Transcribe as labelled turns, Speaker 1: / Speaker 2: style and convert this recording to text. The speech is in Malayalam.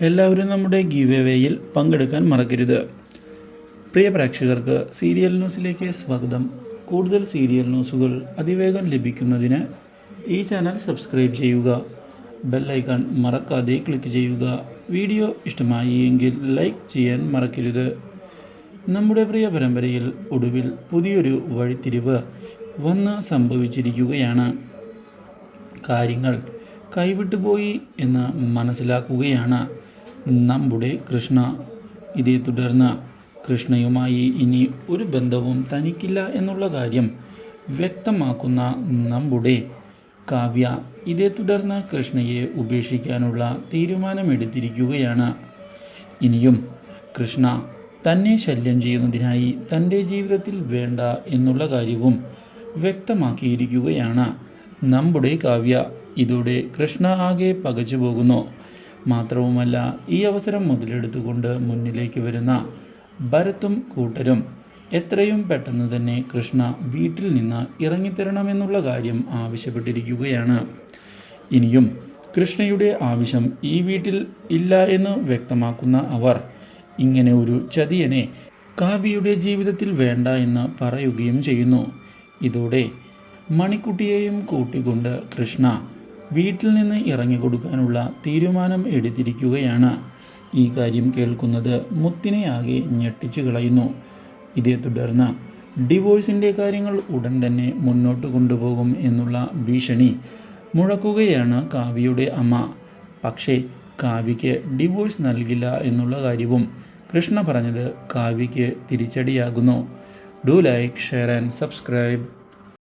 Speaker 1: എല്ലാവരും നമ്മുടെ ഗീവ് വേയിൽ പങ്കെടുക്കാൻ മറക്കരുത്. പ്രിയ പ്രേക്ഷകർക്ക് സീരിയൽ ന്യൂസിലേക്ക് സ്വാഗതം. കൂടുതൽ സീരിയൽ ന്യൂസുകൾ അതിവേഗം ലഭിക്കുന്നതിന് ഈ ചാനൽ സബ്സ്ക്രൈബ് ചെയ്യുക. ബെല്ലൈക്കൺ മറക്കാതെ ക്ലിക്ക് ചെയ്യുക. വീഡിയോ ഇഷ്ടമായി എങ്കിൽ ലൈക്ക് ചെയ്യാൻ മറക്കരുത്. നമ്മുടെ പ്രിയ പരമ്പരയിൽ ഒടുവിൽ പുതിയൊരു വഴിത്തിരിവ് വന്ന് സംഭവിച്ചിരിക്കുകയാണ്. കാര്യങ്ങൾ കൈവിട്ടുപോയി എന്ന് മനസ്സിലാക്കുകയാണ്. നമ്മുടെ കൃഷ്ണ. ഇതേ തുടർന്ന് കൃഷ്ണയുമായി ഇനി ഒരു ബന്ധവും തനിക്കില്ല എന്നുള്ള കാര്യം വ്യക്തമാക്കുന്ന നമ്മുടെ കാവ്യ ഇതേ തുടർന്ന് കൃഷ്ണയെ ഉപേക്ഷിക്കാനുള്ള തീരുമാനമെടുത്തിരിക്കുകയാണ്. ഇനിയും കൃഷ്ണ തന്നെ ശല്യം ചെയ്യുന്നതിനായി തന്റെ ജീവിതത്തിൽ വേണ്ട എന്നുള്ള കാര്യവും വ്യക്തമാക്കിയിരിക്കുകയാണ് നമ്മുടെ കാവ്യ. ഇതോടെ കൃഷ്ണ ആകെ പകച്ചു പോകുന്നു മാത്രവുമല്ല ഈ അവസരം മുതലെടുത്തുകൊണ്ട് മുന്നിലേക്ക് വരുന്ന ഭരത്തും കൂട്ടരും എത്രയും പെട്ടെന്ന് തന്നെ കൃഷ്ണ വീട്ടിൽ നിന്ന് ഇറങ്ങിത്തരണമെന്നുള്ള കാര്യം ആവശ്യപ്പെട്ടിരിക്കുകയാണ്. ഇനിയും കൃഷ്ണയുടെ ആവശ്യം ഈ വീട്ടിൽ ഇല്ല എന്ന് വ്യക്തമാക്കുന്ന അവർ ഇങ്ങനെ ഒരു ചതിയനെ കാവ്യയുടെ ജീവിതത്തിൽ വേണ്ട എന്ന് പറയുകയും ചെയ്യുന്നു. ഇതോടെ മണിക്കുട്ടിയെയും കൂട്ടിക്കൊണ്ട് കൃഷ്ണ വീട്ടിൽ നിന്ന് ഇറങ്ങിക്കൊടുക്കാനുള്ള തീരുമാനം എടുത്തിരിക്കുകയാണ് ഈ കാര്യം കേൾക്കുന്നത്. മുത്തിനെ ആകെ ഞെട്ടിച്ചു കളയുന്നു. ഇതേ തുടർന്ന് ഡിവോഴ്സിന്റെ കാര്യങ്ങൾ ഉടൻ തന്നെ മുന്നോട്ട് കൊണ്ടുപോകും എന്നുള്ള ഭീഷണി മുഴക്കുകയാണ് കാവ്യയുടെ അമ്മ. പക്ഷേ കാവ്യയ്ക്ക് ഡിവോഴ്സ് നൽകില്ല എന്നുള്ള കാര്യവും കൃഷ്ണ പറഞ്ഞത് കാവ്യയ്ക്ക് തിരിച്ചടിയാകുന്നു. Do like share and subscribe.